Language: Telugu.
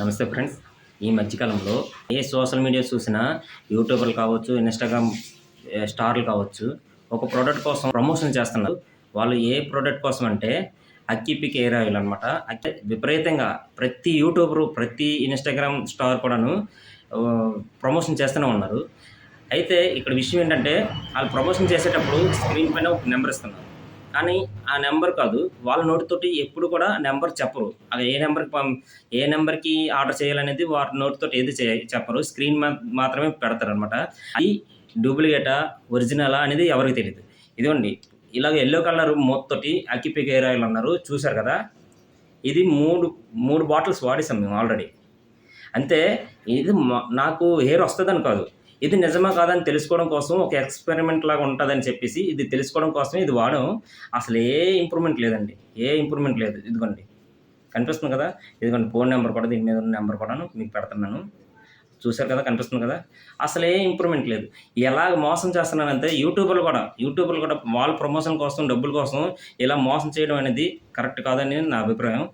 నమస్తే ఫ్రెండ్స్. ఈ మధ్యకాలంలో ఏ సోషల్ మీడియా చూసినా యూట్యూబర్లు కావచ్చు ఇన్స్టాగ్రామ్ స్టార్లు కావచ్చు ఒక ప్రోడక్ట్ కోసం ప్రమోషన్ చేస్తున్నారు. వాళ్ళు ఏ ప్రోడక్ట్ కోసం అంటే అక్కిపిక్ ఎయిర్ ఆయిల్ అనమాట అక్కి విపరీతంగా ప్రతి యూట్యూబరు ప్రతి ఇన్స్టాగ్రామ్ స్టార్ కూడాను ప్రమోషన్ చేస్తూనే ఉన్నారు. అయితే ఇక్కడ విషయం ఏంటంటే వాళ్ళు ప్రమోషన్ చేసేటప్పుడు స్క్రీన్ పైన ఒక నెంబర్ ఇస్తున్నారు. కానీ ఆ నెంబర్ కాదు. వాళ్ళ నోటితోటి ఎప్పుడు కూడా నెంబర్ చెప్పరు. అది ఏ నెంబర్కి ఏ నెంబర్కి ఆర్డర్ చేయాలనేది వారి నోటితోటి ఏది చే చెప్పరు. స్క్రీన్ మాత్రమే పెడతారు అనమాట అది డూప్లికేటా ఒరిజినలా అనేది ఎవరికి తెలియదు ఇదిగోండి. ఇలాగ ఎల్లో కలర్ మూతతోటి అక్కిపిక్ హెయిర్ ఆయిల్ అన్నారు. చూశారు కదా? ఇది మూడు మూడు బాటిల్స్ వాడేసాం మేము ఆల్రెడీ. అంతే. ఇది నాకు హెయిర్ వస్తుందని కాదు. ఇది నిజమా కాదని తెలుసుకోవడం కోసం ఒక ఎక్స్పెరిమెంట్ లాగా ఉంటుందని చెప్పేసి ఇది తెలుసుకోవడం కోసం ఇది వాడడం. అసలు ఏ ఇంప్రూవ్మెంట్ లేదండి. ఏ ఇంప్రూవ్మెంట్ లేదు. ఇదిగోండి. కనిపిస్తుంది కదా? ఇదిగోండి ఫోన్ నెంబర్ కూడా దీని మీద ఉన్న నెంబర్ కూడాను మీకు పెడుతున్నాను. చూశారు కదా? కనిపిస్తుంది కదా? అసలు ఏ ఇంప్రూవ్మెంట్ లేదు. ఎలా మోసం చేస్తున్నానంటే యూట్యూబర్లు కూడా యూట్యూబర్లు కూడా వాళ్ళ ప్రమోషన్ కోసం డబ్బుల కోసం ఇలా మోసం చేయడం అనేది కరెక్ట్ కాదని నా అభిప్రాయం.